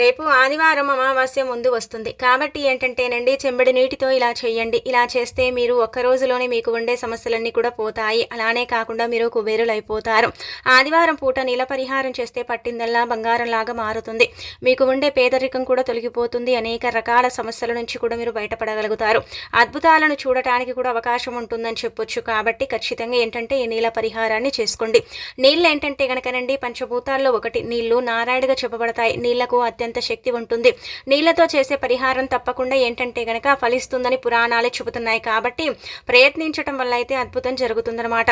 రేపు ఆదివారం అమావాస్య ముందు వస్తుంది. కాబట్టి ఏంటంటేనండి చెంబడి నీటితో ఇలా చేయండి. ఇలా చేస్తే మీరు ఒక్క రోజులోనే మీకు ఉండే సమస్యలన్నీ కూడా పోతాయి. అలానే కాకుండా మీరు కుబేరులు అయిపోతారు ఆదివారం పూట నీల పరిహారం చేస్తే పట్టిందల్లా బంగారంలాగా మారుతుంది. మీకు ఉండే పేదరికం కూడా తొలగిపోతుంది. అనేక రకాల సమస్యల నుంచి కూడా మీరు బయటపడగలుగుతారు. అద్భుతాలను చూడటానికి కూడా అవకాశం ఉంటుందని చెప్పొచ్చు. కాబట్టి ఖచ్చితంగా ఏంటంటే ఈ నీళ్ళ పరిహారాన్ని చేసుకోండి. నీళ్ళు ఏంటంటే గనకనండి పంచభూతాల్లో ఒకటి. నీళ్ళు నారాయణగా చెప్పబడతాయి. నీళ్ళకు అత్యంత శక్తి ఉంటుంది. నీళ్ళతో చేసే పరిహారం తప్పకుండా ఏంటంటే గనక ఫలిస్తుందని పురాణాలే చెబుతున్నాయి కాబట్టి ప్రయత్నించడం వల్ల అయితే అద్భుతం జరుగుతుందన్నమాట.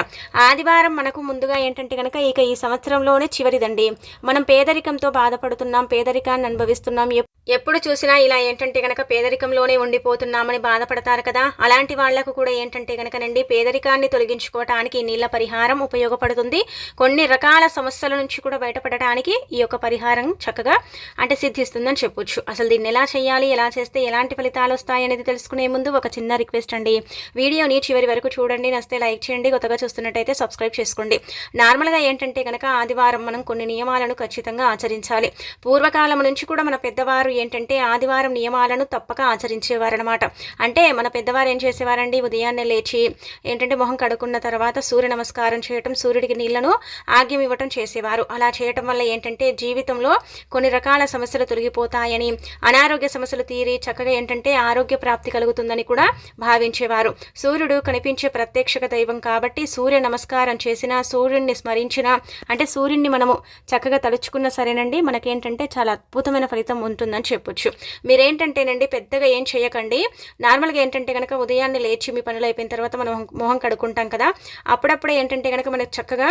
ఆదివారం మనకు ముందుగా ఏంటంటే గనక ఇక ఈ సంవత్సరంలోనే చివరిదండి. మనం పేదరికంతో బాధపడుతున్నాం పేదరికాన్ని అనుభవిస్తున్నాం ఎప్పుడు చూసినా ఇలా ఏంటంటే గనక పేదరికంలోనే ఉండిపోతున్నామని బాధపడతారు కదా? అలాంటి వాళ్ళకు కూడా ఏంటంటే గనకనండి పేదరికాన్ని తొలగించుకోవటానికి ఈ నీళ్ళ పరిహారం ఉపయోగపడుతుంది. కొన్ని రకాల సమస్యల నుంచి కూడా బయటపడటానికి ఈ యొక్క పరిహారం చక్కగా అంటే సిద్ధిస్తుందని చెప్పొచ్చు. అసలు దీన్ని ఎలా చేయాలి ఎలా చేస్తే ఎలాంటి ఫలితాలు వస్తాయి అనేది తెలుసుకునే ముందు ఒక చిన్న రిక్వెస్ట్ అండి. వీడియోని చివరి వరకు చూడండి నస్తే లైక్ చేయండి కొత్తగా చూస్తున్నట్టయితే సబ్స్క్రైబ్ చేసుకోండి. నార్మల్గా ఏంటంటే కనుక ఆదివారం మనం కొన్ని నియమాలను ఖచ్చితంగా ఆచరించాలి. పూర్వకాలం నుంచి కూడా మన పెద్దవారు ఏంటంటే ఆదివారం నియమాలను తప్పక ఆచరించేవారనమాట అంటే మన పెద్దవారు ఏం చేసేవారండి? ఉదయాన్నే లేచి ఏంటంటే మొహం కడుక్కున్న తర్వాత సూర్య నమస్కారం చేయటం సూర్యుడికి నీళ్ళను ఆగ్యం ఇవ్వటం చేసేవారు. అలా చేయటం వల్ల ఏంటంటే జీవితంలో కొన్ని రకాల సమస్యలు తొలగిపోతాయని అనారోగ్య సమస్యలు తీరి చక్కగా ఏంటంటే ఆరోగ్య ప్రాప్తి కలుగుతుందని కూడా భావించేవారు. సూర్యుడు కనిపించే ప్రత్యక్షక దైవం కాబట్టి సూర్య నమస్కారం చేసినా సూర్యుడిని స్మరించినా అంటే సూర్యుడిని మనము చక్కగా తలుచుకున్న సరేనండి. మనకేంటంటే చాలా అద్భుతమైన ఫలితం ఉంటుందని చెప్పొచ్చు. మీరేంటంటేనండి పెద్దగా ఏం చేయకండి నార్మల్గా ఏంటంటే కనుక ఉదయాన్నే లేచి మీ పనులు అయిపోయిన తర్వాత మనం మొహం కడుక్కుంటాం కదా అప్పుడప్పుడే ఏంటంటే కనుక మనకు చక్కగా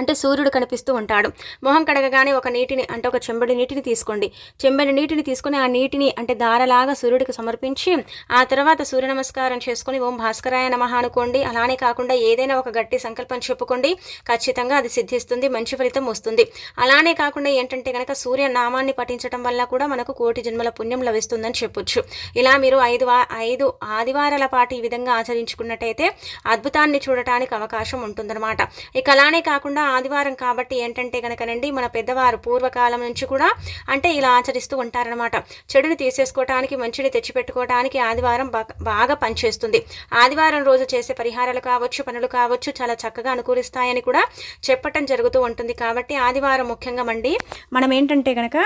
అంటే సూర్యుడు కనిపిస్తూ ఉంటాడు. మొహం కడగగానే ఒక నీటిని అంటే ఒక చెంబడి నీటిని తీసుకోండి. చెంబడి నీటిని తీసుకొని ఆ నీటిని అంటే దారలాగా సూర్యుడికి సమర్పించి ఆ తర్వాత సూర్య నమస్కారం చేసుకొని ఓం భాస్కరాయ నమః అనుకోండి. అలానే కాకుండా ఏదైనా ఒక గట్టి సంకల్పం చెప్పుకోండి. ఖచ్చితంగా అది సిద్ధిస్తుంది మంచి ఫలితం వస్తుంది. అలానే కాకుండా ఏంటంటే కనుక సూర్య నామాన్ని పఠించడం వల్ల కూడా మనకు కోటి జన్మల పుణ్యం లభిస్తుందని చెప్పొచ్చు. ఇలా మీరు ఐదు ఐదు ఆదివారాల పాటు ఈ విధంగా ఆచరించుకున్నట్టయితే అద్భుతాన్ని చూడటానికి అవకాశం ఉంటుందన్నమాట. ఇక అలానే కాకుండా ఆదివారం కాబట్టి ఏంటంటే కనుకనండి మన పెద్దవారు పూర్వకాలం నుంచి కూడా అంటే ఇలా ఆచరిస్తూ ఉంటారనమాట చెడుని తీసేసుకోవటానికి మంచిని తెచ్చిపెట్టుకోవటానికి ఆదివారం బాగా బాగా పనిచేస్తుంది. ఆదివారం రోజు చేసే పరిహారాలు కావచ్చు పనులు కావచ్చు చాలా చక్కగా అనుకూలిస్తాయని కూడా చెప్పటం జరుగుతూ ఉంటుంది కాబట్టి ఆదివారం ముఖ్యంగా మండి మనం ఏంటంటే కనుక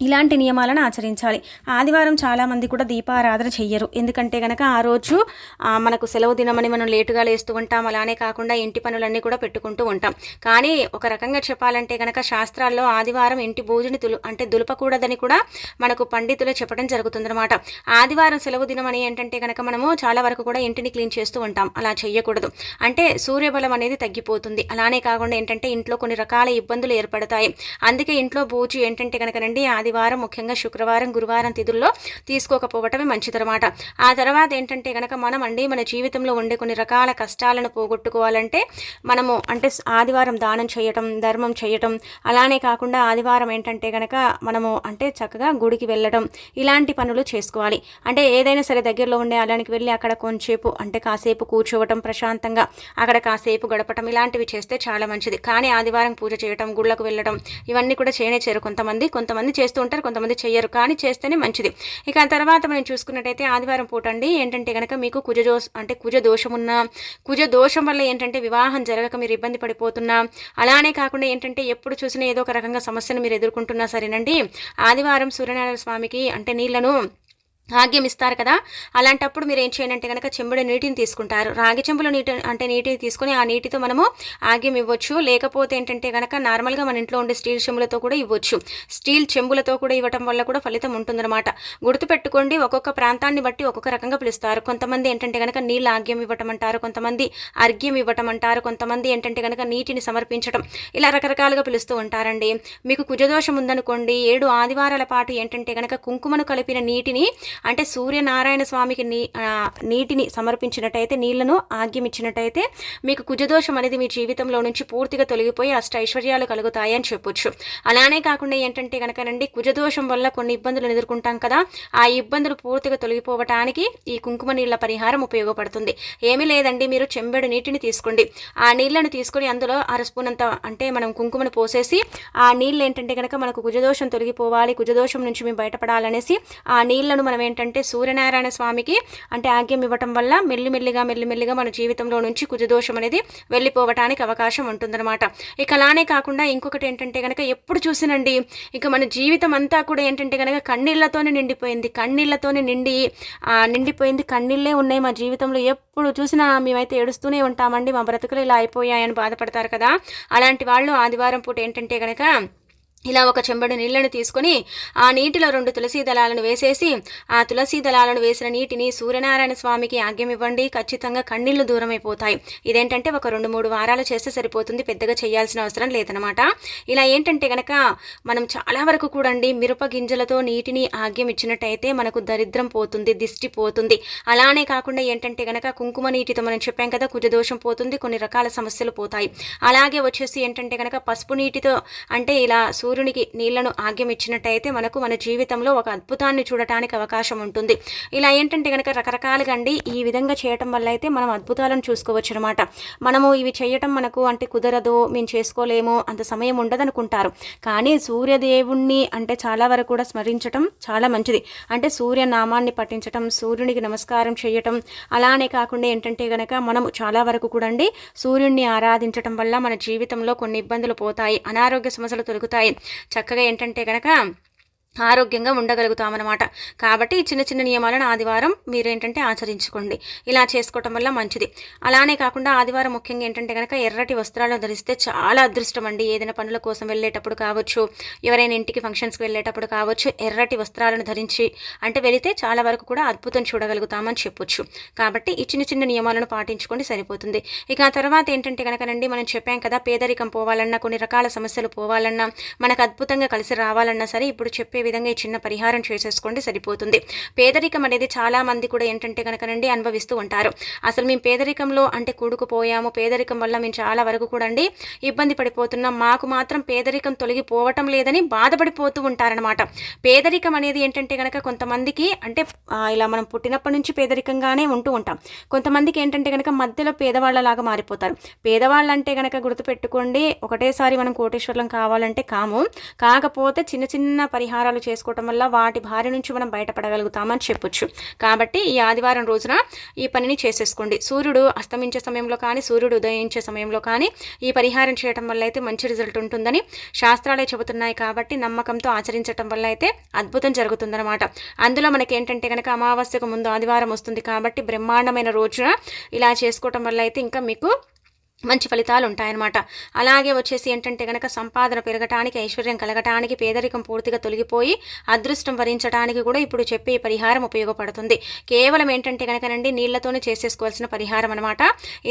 ఇలాంటి నియమాలను ఆచరించాలి. ఆదివారం చాలామంది కూడా దీపారాధన చెయ్యరు. ఎందుకంటే కనుక ఆ రోజు మనకు సెలవు దినమని మనం లేటుగా లేస్తూ ఉంటాం. అలానే కాకుండా ఇంటి పనులన్నీ కూడా పెట్టుకుంటూ ఉంటాం. కానీ ఒక రకంగా చెప్పాలంటే కనుక శాస్త్రాల్లో ఆదివారం ఇంటి భోజని తులు అంటే దులపకూడదని కూడా మనకు పండితులు చెప్పడం జరుగుతుందన్నమాట. ఆదివారం సెలవు దినం అని ఏంటంటే కనుక మనము చాలా వరకు కూడా ఇంటిని క్లీన్ చేస్తూ ఉంటాం. అలా చేయకూడదు అంటే సూర్యబలం అనేది తగ్గిపోతుంది. అలానే కాకుండా ఏంటంటే ఇంట్లో కొన్ని రకాల ఇబ్బందులు ఏర్పడతాయి. అందుకే ఇంట్లో భోజు ఏంటంటే కనుకనండి ఆదివారం ముఖ్యంగా శుక్రవారం గురువారం తిథుల్లో తీసుకోకపోవటమే మంచిదన్నమాట. ఆ తర్వాత ఏంటంటే కనుక మనం అండి మన జీవితంలో ఉండే కొన్ని రకాల కష్టాలను పోగొట్టుకోవాలంటే మనము అంటే ఆదివారం దానం చేయటం ధర్మం చేయటం అలానే కాకుండా ఆదివారం ఏంటంటే కనుక మనము అంటే చక్కగా గుడికి వెళ్ళడం ఇలాంటి పనులు చేసుకోవాలి. అంటే ఏదైనా సరే దగ్గరలో ఉండే ఆలయానికి వెళ్ళి అక్కడ కొంచెంసేపు అంటే కాసేపు కూర్చోవటం ప్రశాంతంగా అక్కడ కాసేపు గడపటం ఇలాంటివి చేస్తే చాలా మంచిది. కానీ ఆదివారం పూజ చేయటం గుళ్ళకు వెళ్ళడం ఇవన్నీ కూడా చేయనే చేరు కొంతమంది కొంతమంది చేస్తూ ఉంటారు కొంతమంది చేయరు కానీ చేస్తేనే మంచిది. ఇక తర్వాత మనం చూసుకున్నట్టయితే ఆదివారం పూట అండి. ఏంటంటే కనుక మీకు కుజ దోష అంటే కుజ దోషం ఉన్న కుజ దోషం వల్ల ఏంటంటే వివాహం జరగక మీరు ఇబ్బంది పడిపోతున్నా అలానే కాకుండా ఏంటంటే ఎప్పుడు చూసినా ఏదో ఒక రకంగా సమస్యను మీరు ఎదుర్కొంటున్నా సరేనండి. ఆదివారం సూర్యనారాయణ స్వామికి అంటే నీళ్ళను ఆగ్యం ఇస్తారు కదా? అలాంటప్పుడు మీరు ఏం చేయండి అంటే కనుక చెంబుడు నీటిని తీసుకుంటారు. రాగి చెంబులో నీటి అంటే నీటిని తీసుకొని ఆ నీటితో మనము ఆగ్యం ఇవ్వచ్చు. లేకపోతే ఏంటంటే కనుక నార్మల్గా మన ఇంట్లో ఉండే స్టీల్ చెంబులతో కూడా ఇవ్వచ్చు. స్టీల్ చెంబులతో కూడా ఇవ్వటం వల్ల కూడా ఫలితం ఉంటుందన్నమాట. గుర్తుపెట్టుకోండి ఒక్కొక్క ప్రాంతాన్ని బట్టి ఒక్కొక్క రకంగా పిలుస్తారు. కొంతమంది ఏంటంటే కనుక నీళ్ళ ఆగ్యం ఇవ్వటం అంటారు కొంతమంది అర్ఘ్యం ఇవ్వటం అంటారు కొంతమంది ఏంటంటే కనుక నీటిని సమర్పించడం ఇలా రకరకాలుగా పిలుస్తూ ఉంటారండి. మీకు కుజదోషం ఉందనుకోండి ఏడు ఆదివారాల పాటు ఏంటంటే కనుక కుంకుమను కలిపిన నీటిని అంటే సూర్యనారాయణ స్వామికి నీ నీటిని సమర్పించినట్టయితే నీళ్ళను ఆగ్యం ఇచ్చినట్టయితే మీకు కుజదోషం అనేది మీ జీవితంలో నుంచి పూర్తిగా తొలగిపోయి అష్ట ఐశ్వర్యాలు కలుగుతాయని చెప్పొచ్చు. అలానే కాకుండా ఏంటంటే కనుకనండి కుజదోషం వల్ల కొన్ని ఇబ్బందులు ఎదుర్కొంటాం కదా ఆ ఇబ్బందులు పూర్తిగా తొలగిపోవటానికి ఈ కుంకుమ నీళ్ళ పరిహారం ఉపయోగపడుతుంది. ఏమీ లేదండి మీరు చెంబెడు నీటిని తీసుకోండి. ఆ నీళ్ళను తీసుకొని అందులో అర స్పూన్ అంత అంటే మనం కుంకుమను పోసేసి ఆ నీళ్ళు ఏంటంటే కనుక మనకు కుజదోషం తొలగిపోవాలి కుజదోషం నుంచి మేము బయటపడాలనేసి ఆ నీళ్ళను మనం ఏంటంటే సూర్యనారాయణ స్వామికి అంటే ఆగ్యం ఇవ్వటం వల్ల మెల్లిమెల్లిగా మెల్లిమెల్లిగా మన జీవితంలో నుంచి కుజదోషం అనేది వెళ్ళిపోవటానికి అవకాశం ఉంటుందన్నమాట. ఇక అలానే కాకుండా ఇంకొకటి ఏంటంటే కనుక ఎప్పుడు చూసినండి ఇక మన జీవితం అంతా కూడా ఏంటంటే కనుక కన్నీళ్ళతోనే నిండిపోయింది. కన్నీళ్ళతోనే నిండి నిండిపోయింది కన్నీళ్ళే ఉన్నాయి మా జీవితంలో. ఎప్పుడు చూసినా మేమైతే ఏడుస్తూనే ఉంటామండి. మా బ్రతుకులు ఇలా అయిపోయాయని బాధపడతారు కదా. అలాంటి వాళ్ళు ఆదివారం పూట ఏంటంటే కనుక ఇలా ఒక చెంబడు నీళ్ళను తీసుకొని ఆ నీటిలో రెండు తులసీ దళాలను వేసేసి ఆ తులసీ దళాలను వేసిన నీటిని సూర్యనారాయణ స్వామికి ఆగ్యం ఇవ్వండి. ఖచ్చితంగా కన్నీళ్ళు దూరం అయిపోతాయి ఇదేంటంటే ఒక రెండు మూడు వారాలు చేస్తే సరిపోతుంది. పెద్దగా చేయాల్సిన అవసరం లేదనమాట ఇలా ఏంటంటే గనక మనం చాలా వరకు కూడండి మిరప గింజలతో నీటిని ఆగ్యం ఇచ్చినట్టయితే మనకు దరిద్రం పోతుంది దిష్టి పోతుంది. అలానే కాకుండా ఏంటంటే గనక కుంకుమ నీటితో మనం చెప్పాం కదా కుజదోషం పోతుంది కొన్ని రకాల సమస్యలు పోతాయి. అలాగే వచ్చేసి ఏంటంటే గనక పసుపు నీటితో అంటే ఇలా సూర్యునికి నీళ్ళను ఆగ్యమిచ్చినట్టయితే మనకు మన జీవితంలో ఒక అద్భుతాన్ని చూడటానికి అవకాశం ఉంటుంది. ఇలా ఏంటంటే కనుక రకరకాలుగా అండి ఈ విధంగా చేయటం వల్ల అయితే మనం అద్భుతాలను చూసుకోవచ్చు అనమాట మనము ఇవి చేయటం మనకు అంటే కుదరదు మేము చేసుకోలేము అంత సమయం ఉండదనుకుంటారు. కానీ సూర్యదేవుణ్ణి అంటే చాలా వరకు కూడా స్మరించటం చాలా మంచిది. అంటే సూర్య నామాన్ని పఠించటం సూర్యునికి నమస్కారం చేయటం అలానే కాకుండా ఏంటంటే గనక మనం చాలా వరకు కూడా అండి సూర్యుడిని ఆరాధించటం వల్ల మన జీవితంలో కొన్ని ఇబ్బందులు పోతాయి అనారోగ్య సమస్యలు తొలగుతాయి. చక్కగా ఏంటంటే కనుక ఆరోగ్యంగా ఉండగలుగుతామన్నమాట. కాబట్టి ఈ చిన్న చిన్న నియమాలను ఆదివారం మీరేంటంటే ఆచరించుకోండి. ఇలా చేసుకోవటం వల్ల మంచిది. అలానే కాకుండా ఆదివారం ముఖ్యంగా ఏంటంటే కనుక ఎర్రటి వస్త్రాలను ధరిస్తే చాలా అదృష్టం అండి ఏదైనా పనుల కోసం వెళ్ళేటప్పుడు కావచ్చు ఎవరైనా ఇంటికి ఫంక్షన్స్కి వెళ్ళేటప్పుడు కావచ్చు ఎర్రటి వస్త్రాలను ధరించి అంటే వెళితే చాలా వరకు కూడా అద్భుతం చూడగలుగుతామని చెప్పొచ్చు. కాబట్టి ఈ చిన్న చిన్న నియమాలను పాటించుకోండి సరిపోతుంది. ఇక ఆ తర్వాత ఏంటంటే కనుకనండి మనం చెప్పాం కదా పేదరికం పోవాలన్నా కొన్ని రకాల సమస్యలు పోవాలన్నా మనకు అద్భుతంగా కలిసి రావాలన్నా సరే ఇప్పుడు చెప్పే విధంగా ఈ చిన్న పరిహారం చేసేసుకోండి సరిపోతుంది. పేదరికం అనేది చాలా మంది కూడా ఏంటంటే కనుకనండి అనుభవిస్తూ ఉంటారు. అసలు మేము పేదరికంలో అంటే కూడుకుపోయాము పేదరికం వల్ల మేము చాలా వరకు కూడా అండి ఇబ్బంది పడిపోతున్నాం. మాకు మాత్రం పేదరికం తొలగిపోవటం లేదని బాధపడిపోతూ ఉంటారనమాట పేదరికం అనేది ఏంటంటే కనుక కొంతమందికి అంటే ఇలా మనం పుట్టినప్పటి నుంచి పేదరికంగానే ఉంటూ ఉంటాం. కొంతమందికి ఏంటంటే కనుక మధ్యలో పేదవాళ్ళలాగా మారిపోతారు. పేదవాళ్ళు అంటే కనుక గుర్తుపెట్టుకోండి ఒకటేసారి మనం కోటేశ్వరం కావాలంటే కాము. కాకపోతే చిన్న చిన్న పరిహారాలు చేసుకోవటం వల్ల వాటి భార్య నుంచి మనం బయటపడగలుగుతామని చెప్పొచ్చు. కాబట్టి ఈ ఆదివారం రోజున ఈ పనిని చేసేసుకోండి. సూర్యుడు అస్తమించే సమయంలో కానీ సూర్యుడు ఉదయించే సమయంలో కానీ ఈ పరిహారం చేయటం వల్ల అయితే మంచి రిజల్ట్ ఉంటుందని శాస్త్రాలే చెబుతున్నాయి కాబట్టి నమ్మకంతో ఆచరించటం వల్ల అయితే అద్భుతం జరుగుతుందన్నమాట. అందులో మనకి ఏంటంటే కనుక అమావాస్యకు ముందు ఆదివారం వస్తుంది కాబట్టి బ్రహ్మాండమైన రోజున ఇలా చేసుకోవటం వల్ల అయితే ఇంకా మీకు మంచి ఫలితాలు ఉంటాయన్నమాట అలాగే వచ్చేసి ఏంటంటే కనుక సంపాదన పెరగటానికి ఐశ్వర్యం కలగటానికి పేదరికం పూర్తిగా తొలగిపోయి అదృష్టం వరించడానికి కూడా ఇప్పుడు చెప్పే పరిహారం ఉపయోగపడుతుంది. కేవలం ఏంటంటే కనుకనండి నీళ్ళతోనే చేసేసుకోవాల్సిన పరిహారం అనమాట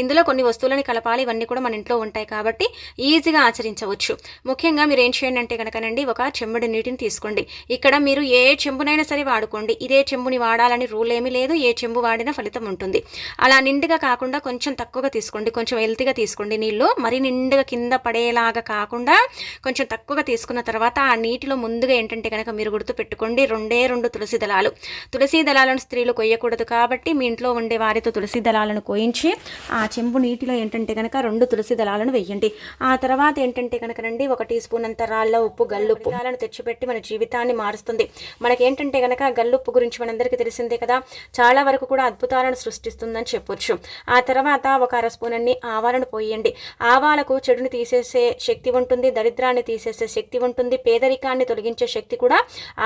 ఇందులో కొన్ని వస్తువులని కలపాలి ఇవన్నీ కూడా మన ఇంట్లో ఉంటాయి కాబట్టి ఈజీగా ఆచరించవచ్చు. ముఖ్యంగా మీరు ఏం చేయండి అంటే కనుకనండి ఒక చెంబుడి నీటిని తీసుకోండి. ఇక్కడ మీరు ఏ చెంబునైనా సరే వాడుకోండి. ఇదే చెంబుని వాడాలని రూల్ ఏమీ లేదు ఏ చెంబు వాడినా ఫలితం ఉంటుంది. అలా నిండుగా కాకుండా కొంచెం తక్కువగా తీసుకోండి. కొంచెం హెల్తీగా తీసుకోండి. నీళ్ళు మరి నిండుగా కింద పడేలాగా కాకుండా కొంచెం తక్కువగా తీసుకున్న తర్వాత ఆ నీటిలో ముందుగా ఏంటంటే కనుక మీరు గుర్తు పెట్టుకోండి రెండే రెండు తులసి దళాలు. తులసి దళాలను స్త్రీలు కొయ్యకూడదు కాబట్టి మీ ఇంట్లో ఉండే వారితో తులసి దళాలను కోయించి ఆ చెంబు నీటిలో ఏంటంటే కనుక రెండు తులసి దళాలను వేయండి ఆ తర్వాత ఏంటంటే కనుక రండి ఒక టీ స్పూన్ అంత రాళ్ళ ఉప్పు గల్లుప్పు. దళాలను తెచ్చిపెట్టి మన జీవితాన్ని మారుస్తుంది. మనకేంటంటే కనుక గల్లుప్పు గురించి మనందరికీ తెలిసిందే కదా చాలా వరకు కూడా అద్భుతాలను సృష్టిస్తుందని చెప్పొచ్చు. ఆ తర్వాత ఒక అర స్పూన్ అన్ని ఆవాలను పోయండి. ఆవాలకు చెడుని తీసేసే శక్తి ఉంటుంది దరిద్రాన్ని తీసేసే శక్తి ఉంటుంది పేదరికాన్ని తొలగించే శక్తి కూడా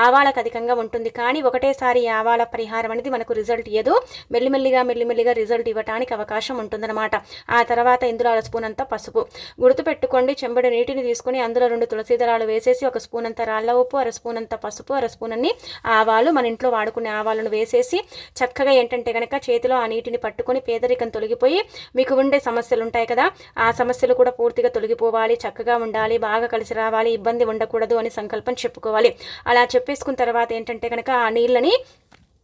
ఆవాలకు అధికంగా ఉంటుంది. కానీ ఒకటేసారి ఆవాల పరిహారం అనేది మనకు రిజల్ట్ ఇయ్యదు. మెల్లిమెల్లిగా మెల్లిమెల్లిగా రిజల్ట్ ఇవ్వడానికి అవకాశం ఉంటుందన్నమాట. ఆ తర్వాత ఇందులో అర స్పూన్ అంతా పసుపు. గుర్తుపెట్టుకోండి చెంబడి నీటిని తీసుకొని అందులో రెండు తులసి దళాలు వేసేసి ఒక స్పూన్ అంత రాళ్ళ ఉప్పు అర స్పూన్ అంత పసుపు అర స్పూన్ అన్ని ఆవాలు మన ఇంట్లో వాడుకునే ఆవాలను వేసేసి చక్కగా ఏంటంటే కనుక చేతిలో ఆ నీటిని పట్టుకొని పేదరికం తొలగిపోయి మీకు ఉండే సమస్యలు ఉంటాయి కదా. ఆ సమస్యలు కూడా పూర్తిగా తొలగిపోవాలి చక్కగా ఉండాలి బాగా కలిసి రావాలి ఇబ్బంది ఉండకూడదు అని సంకల్పం చెప్పుకోవాలి. అలా చెప్పేసుకున్న తర్వాత ఏంటంటే కనుక ఆ నీళ్ళని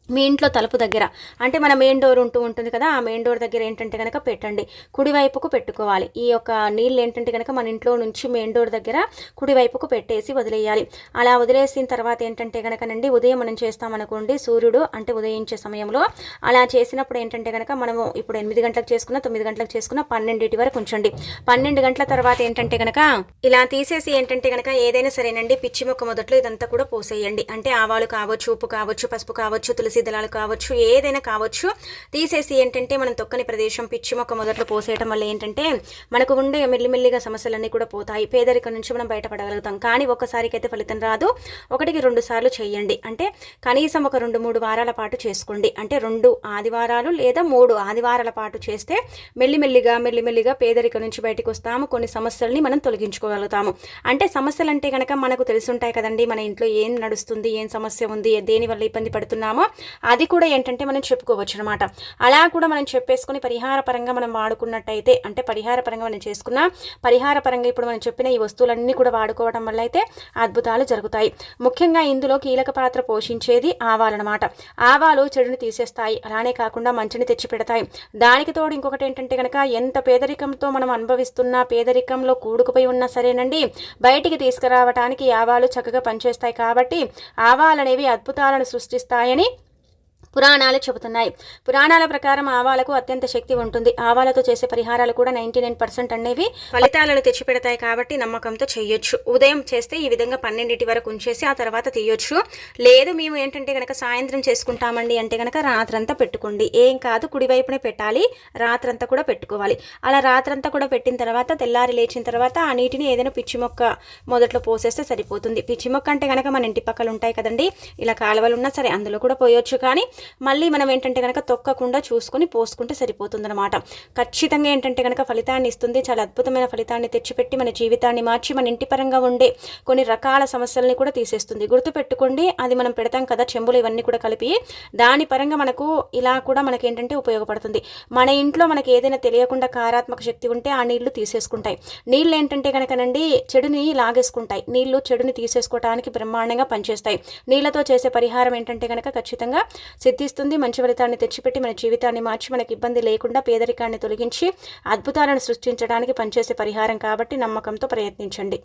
మీ ఇంట్లో తలుపు దగ్గర. అంటే మన మెయిన్ డోర్ ఉంటూ ఉంటుంది కదా ఆ మెయిన్ డోర్ దగ్గర ఏంటంటే కనుక పెట్టండి. కుడివైపుకు పెట్టుకోవాలి. ఈ యొక్క నీళ్ళు ఏంటంటే కనుక మన ఇంట్లో నుంచి మెయిన్ డోర్ దగ్గర కుడివైపుకు పెట్టేసి వదిలేయాలి. అలా వదిలేసిన తర్వాత ఏంటంటే కనుకనండి ఉదయం మనం చేస్తామనుకోండి సూర్యుడు అంటే ఉదయించే సమయంలో అలా చేసినప్పుడు ఏంటంటే కనుక మనము ఇప్పుడు ఎనిమిది గంటలకు చేసుకున్న తొమ్మిది గంటలకు చేసుకున్న పన్నెండింటి వరకు ఉంచండి. పన్నెండు గంటల తర్వాత ఏంటంటే కనుక ఇలా తీసేసి ఏంటంటే కనుక ఏదైనా సరేనండి పిచ్చి మొక్క మొదట్లో ఇదంతా కూడా పోసేయండి. అంటే ఆవాలు కావచ్చు ఉప్పు కావచ్చు పసుపు కావచ్చు తులసి దళాలు కావచ్చు ఏదైనా కావచ్చు తీసేసి ఏంటంటే మనం తొక్కని ప్రదేశం పిచ్చి మొక్క మొదట్లో పోసేయటం వల్ల ఏంటంటే మనకు ఉండే మెల్లిమెల్లిగా సమస్యలన్నీ కూడా పోతాయి. పేదరికం నుంచి మనం బయటపడగలుగుతాం. కానీ ఒక్కసారికైతే ఫలితం రాదు. ఒకటికి రెండు సార్లు చేయండి. అంటే కనీసం ఒక రెండు మూడు వారాల పాటు చేసుకోండి. అంటే రెండు ఆదివారాలు లేదా మూడు ఆదివారాల పాటు చేస్తే మెల్లిమెల్లిగా మెల్లిమెల్లిగా పేదరికం నుంచి బయటకు వస్తాము. కొన్ని సమస్యల్ని మనం తొలగించుకోగలుగుతాము. అంటే సమస్యలు అంటే కనుక మనకు తెలుసుంటాయి కదండి. మన ఇంట్లో ఏం నడుస్తుంది ఏం సమస్య ఉంది దేనివల్ల ఇబ్బంది పడుతున్నామో అది కూడా ఏంటంటే మనం చెప్పుకోవచ్చు అనమాట అలా కూడా మనం చెప్పేసుకుని పరిహార పరంగా మనం వాడుకున్నట్టయితే అంటే పరిహార పరంగా మనం చేసుకున్న పరిహార పరంగా ఇప్పుడు మనం చెప్పిన ఈ వస్తువులన్నీ కూడా వాడుకోవడం వల్ల అయితే అద్భుతాలు జరుగుతాయి. ముఖ్యంగా ఇందులో కీలక పాత్ర పోషించేది ఆవాలన్నమాట. ఆవాలు చెడుని తీసేస్తాయి. అలానే కాకుండా మంచిని తెచ్చి పెడతాయి. దానికి తోడు ఇంకొకటి ఏంటంటే కనుక ఎంత పేదరికంతో మనం అనుభవిస్తున్న పేదరికంలో కూడుకుపోయి ఉన్నా సరేనండి బయటికి తీసుకురావడానికి ఆవాలు చక్కగా పనిచేస్తాయి కాబట్టి ఆవాలనేవి అద్భుతాలను సృష్టిస్తాయని పురాణాలు చెబుతున్నాయి. పురాణాల ప్రకారం ఆవాలకు అత్యంత శక్తి ఉంటుంది. ఆవాలతో చేసే పరిహారాలు కూడా నైంటీ నైన్ పర్సెంట్ అనేవి ఫలితాలను తెచ్చిపెడతాయి కాబట్టి నమ్మకంతో చేయొచ్చు. ఉదయం చేస్తే ఈ విధంగా పన్నెండింటి వరకు ఉంచేసి ఆ తర్వాత తీయొచ్చు. లేదు మేము ఏంటంటే కనుక సాయంత్రం చేసుకుంటామండి అంటే కనుక రాత్రంతా పెట్టుకోండి. ఏం కాదు కుడివైపునే పెట్టాలి. రాత్రంతా కూడా పెట్టుకోవాలి. అలా రాత్రంతా కూడా పెట్టిన తర్వాత తెల్లారి లేచిన తర్వాత ఆ నీటిని ఏదైనా పిచ్చి మొక్క మొదట్లో పోసేస్తే సరిపోతుంది. పిచ్చి మొక్క అంటే కనుక మన ఇంటి పక్కలు ఉంటాయి కదండి. ఇలా కాలువలు ఉన్నా సరే అందులో కూడా పోయొచ్చు. కానీ మళ్ళీ మనం ఏంటంటే కనుక తొక్కకుండా చూసుకొని పోసుకుంటే సరిపోతుందన్నమాట. ఖచ్చితంగా ఏంటంటే కనుక ఫలితాన్ని ఇస్తుంది. చాలా అద్భుతమైన ఫలితాన్ని తెచ్చిపెట్టి మన జీవితాన్ని మార్చి మన ఇంటి పరంగా ఉండే కొన్ని రకాల సమస్యల్ని కూడా తీసేస్తుంది. గుర్తుపెట్టుకోండి అది మనం పెడతాం కదా చెంబులు ఇవన్నీ కూడా కలిపి. దాని పరంగా మనకు ఇలా కూడా మనకి ఏంటంటే ఉపయోగపడుతుంది. మన ఇంట్లో మనకి ఏదైనా తెలియకుండా కారాత్మక శక్తి ఉంటే ఆ నీళ్ళు తీసేసుకుంటాయి. నీళ్ళు ఏంటంటే కనుకనండి చెడుని లాగేసుకుంటాయి. నీళ్ళు చెడుని తీసేసుకోవడానికి బ్రహ్మాండంగా పనిచేస్తాయి. నీళ్ళతో చేసే పరిహారం ఏంటంటే కనుక ఖచ్చితంగా సిద్ధిస్తుంది. మంచి ఫలితాన్ని తెచ్చిపెట్టి మన జీవితాన్ని మార్చి మనకి ఇబ్బంది లేకుండా పేదరికాన్ని తొలగించి అద్భుతాలను సృష్టించడానికి పనిచేసే పరిహారం కాబట్టి నమ్మకంతో ప్రయత్నించండి.